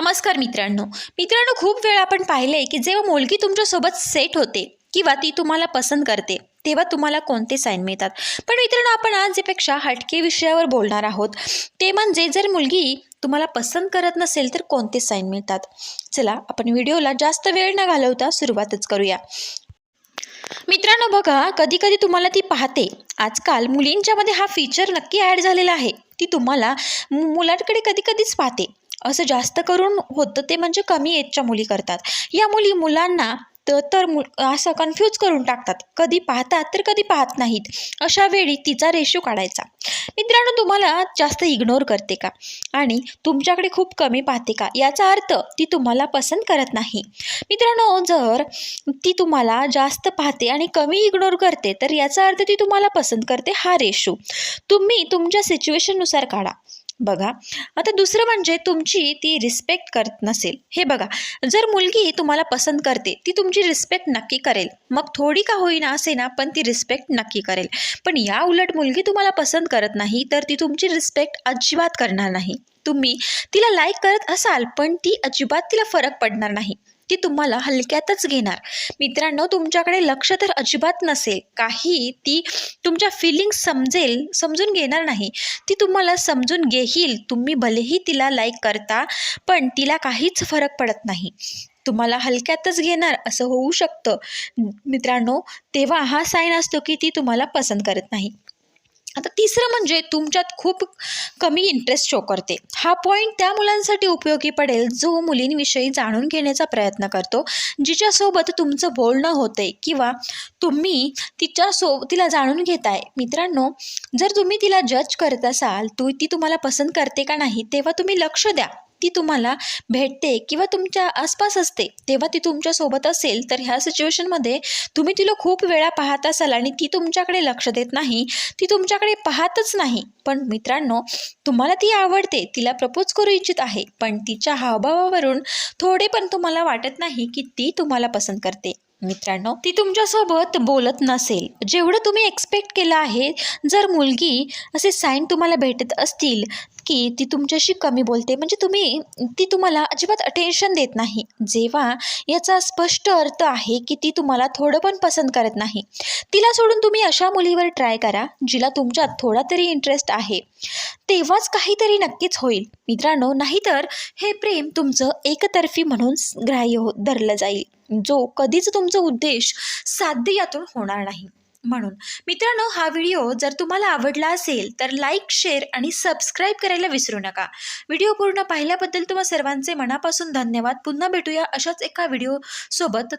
नमस्कार मित्रांनो. मित्रांनो खूप वेळा आपण पाहिलंय की जेव्हा मुलगी तुमच्यासोबत सेट होते किंवा ती तुम्हाला पसंत करते तेव्हा तुम्हाला कोणते साईन मिळतात? पण मित्रांनो आपण आज जेपेक्षा हटके विषयावर बोलणार आहोत. ते म्हणजे जर मुलगी तुम्हाला पसंत करत नसेल तर कोणते साईन मिळतात? चला आपण व्हिडिओला जास्त वेळ न घालवता सुरुवातच करूया. मित्रांनो बघा कधी कधी तुम्हाला ती पाहते. आजकाल मुलींच्यामध्ये हा फीचर नक्की ॲड झालेला आहे. ती तुम्हाला मु- मुलांकडे कधी कधीच पाहते. असं जास्त करून होतं ते म्हणजे कमी एजच्या मुली करतात. या मुली मुलांना तर मु असं कन्फ्यूज करून टाकतात. कधी पाहतात तर कधी पाहत नाहीत. अशा वेळी तिचा रेशो काढायचा. मित्रांनो तुम्हाला जास्त इग्नोर करते का? आणि तुमच्याकडे खूप कमी पाहते का? याचा अर्थ ती तुम्हाला पसंत करत नाही. मित्रांनो जर ती तुम्हाला जास्त पाहते आणि कमी इग्नोर करते तर याचा अर्थ ती तुम्हाला पसंत करते हा रेशो तुम्ही तुमच्या सिच्युएशननुसार काढा. बघा. आता दुसरं म्हणजे तुमची ती रिस्पेक्ट करत नसेल. हे बघा जर मुलगी तुम्हाला पसंत करते ती तुमची रिस्पेक्ट नक्की करेल. मग थोडी का होईना असे ना पण ती रिस्पेक्ट नक्की करेल. पण या उलट मुलगी तुम्हाला पसंत करत नाही तर ती तुमची रिस्पेक्ट अजिबात करणार नाही. तुम्ही तिला लाईक करत असाल पण ती अजिबात तिला फरक पडणार नाही. ती तुम्हाला हलक्यातच घेणार. मित्रांनो तुमच्याकडे लक्ष तर अजिबात नसेल. काही ती तुमच्या फिलिंग्स समजेल समजून घेणार नाही. ती तुम्हाला समजून घेईल. तुम्ही भलेही तिला लाईक करता पण तिला काहीच फरक पडत नाही. तुम्हाला हलक्यातच घेणार असं होऊ शकतं. मित्रांनो तेव्हा हा साईन असतो की ती तुम्हाला पसंत करत नाही. आता तिसरं म्हणजे तुमच्यात खूप कमी इंटरेस्ट शो करते. हा पॉईंट त्या मुलांसाठी उपयोगी पडेल जो मुलींविषयी जाणून घेण्याचा प्रयत्न करतो जिच्यासोबत तुमचं बोलणं होतंय किंवा तुम्ही तिच्यासो तिला जाणून घेताय. मित्रांनो जर तुम्ही तिला जज करत असाल तू ती तुम्हाला पसंत करते का नाही तेव्हा तुम्ही लक्ष द्या. ती तुम्हाला भेटते किंवा तुमच्या आसपास असते तेव्हा ती तुमच्यासोबत असेल तर ह्या सिच्युएशनमध्ये तुम्ही तिला खूप वेळा पाहत असाल आणि ती तुमच्याकडे लक्ष देत नाही ती तुमच्याकडे पाहतच नाही. पण मित्रांनो तुम्हाला ती आवडते तिला प्रपोज करू इच्छित आहे पण तिच्या हावभावावरून थोडे पण तुम्हाला वाटत नाही की ती तुम्हाला पसंत करते. मित्रांनो ती तुमच्यासोबत बोलत नसेल. जेवढं तुम्ही एक्सपेक्ट केलं आहे जर मुलगी असे साईन तुम्हाला भेटत असतील की ती तुमच्याशी कमी बोलते. म्हणजे तुम्ही ती तुम्हाला अजिबात अटेन्शन देत नाही. जेव्हा याचा स्पष्ट अर्थ आहे की ती तुम्हाला थोडं पण पसंत करत नाही. तिला सोडून तुम्ही अशा मुलीवर ट्राय करा जिला तुमच्यात थोडा तरी इंटरेस्ट आहे. तेव्हाच काहीतरी नक्कीच होईल. मित्रांनो नाहीतर हे प्रेम तुमचं एकतर्फी म्हणून ग्राह्य हो धरलं जाईल. जो कधीच तुमचा उद्देश साध्य यातून होणार नाही. म्हणून. मित्रांनो हा व्हिडिओ जर तुम्हाला आवडला असेल तर लाईक शेअर आणि सबस्क्राईब करायला विसरू नका. व्हिडिओ पूर्ण पाहिल्याबद्दल तुम्हा सर्वांचे मनापासून धन्यवाद. पुन्हा भेटूया अशाच एका व्हिडिओसोबत